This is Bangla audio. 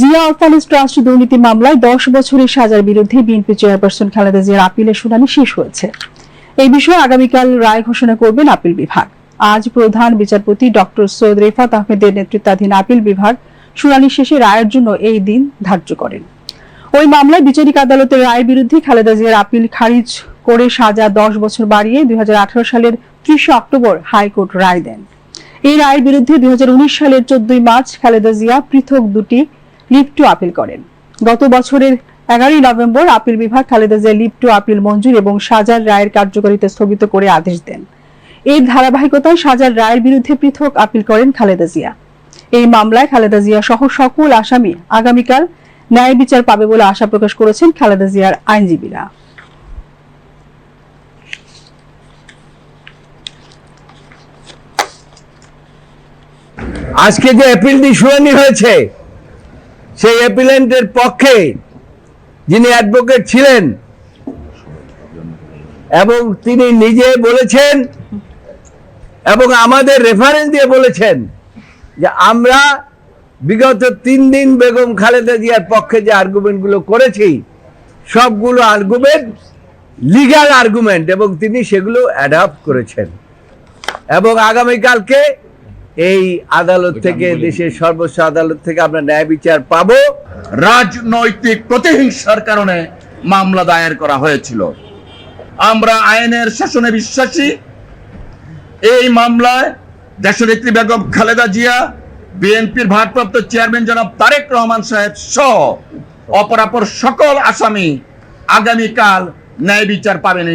জিয়া অরফানেজ ট্রাস্ট দুর্নীতি মামলায় দশ বছরের সাজার বিরুদ্ধে বিএনপি চেয়ারপারসন খালেদা জিয়ার আপিলের শুনানি শেষ হয়েছে। এই বিষয়ে আগামীকাল রায় ঘোষণা করবেন আপিল বিভাগ। আজ প্রধান বিচারপতি ডক্টর সৈয়দ রেফাত আহমেদের নেতৃত্বাধীন আপিল বিভাগ শুনানি শেষে রায়ের জন্য এই দিন ধার্য করেন। ওই মামলায় বিচারিক আদালতের রায়ের বিরুদ্ধে খালেদা জিয়ার আপিল খারিজ করে সাজা দশ বছর বাড়িয়ে দুই হাজার আঠারো সালের ত্রিশে অক্টোবর হাইকোর্ট রায় দেন। এই রায়ের বিরুদ্ধে দুই হাজার উনিশ সালের চোদ্দই মার্চ খালেদা জিয়া পৃথক দুটি লিভ টু আপিল করেন। গত বছরের এগারোই নভেম্বর আপিল বিভাগ Khaleda Zia leave to appeal মঞ্জুর এবং সাজার রায়ের কার্যকারিতা স্থগিত করে আদেশ দেন। এর ধারাবাহিকতায় সাজার রায়ের বিরুদ্ধে পৃথক আপিল করেন খালেদা জিয়া। এই মামলায় খালেদা জিয়া সহ সকল আসামি আগামীকাল ন্যায় বিচার পাবে বলে আশা প্রকাশ করেছেন খালেদা জিয়ার আইনজীবীরা। আজকে যে অ্যাপিলটি শুনানি হয়েছে সেই অ্যাপিলেন্টের পক্ষে যিনি অ্যাডভোকেট ছিলেন এবং তিনি নিজে বলেছেন এবং আমাদের রেফারেন্স দিয়ে বলেছেন যে আমরা বিগত তিন দিন বেগম খালেদা জিয়ার পক্ষে যে আর্গুমেন্টগুলো করেছি, সবগুলো আর্গুমেন্ট লিগাল আর্গুমেন্ট এবং তিনি সেগুলো অ্যাডাপ্ট করেছেন। এবং আগামীকালকে এই আদালত থেকে দেশের সর্বোচ্চ আদালত থেকে আমরা ন্যায় বিচার পাবো। রাজনৈতিক প্রতিহিংসার কারণে মামলা দায়ের করা হয়েছিল। আমরা আইনের শাসনে বিশ্বাসী। এই মামলায় দেশনেত্রী বেগম খালেদা জিয়া বিএনপির ভারপ্রাপ্ত চেয়ারম্যান জনাব তারেক রহমান সাহেব সহ অপরাপর সকল আসামি আগামীকাল ন্যায় বিচার পাবেন।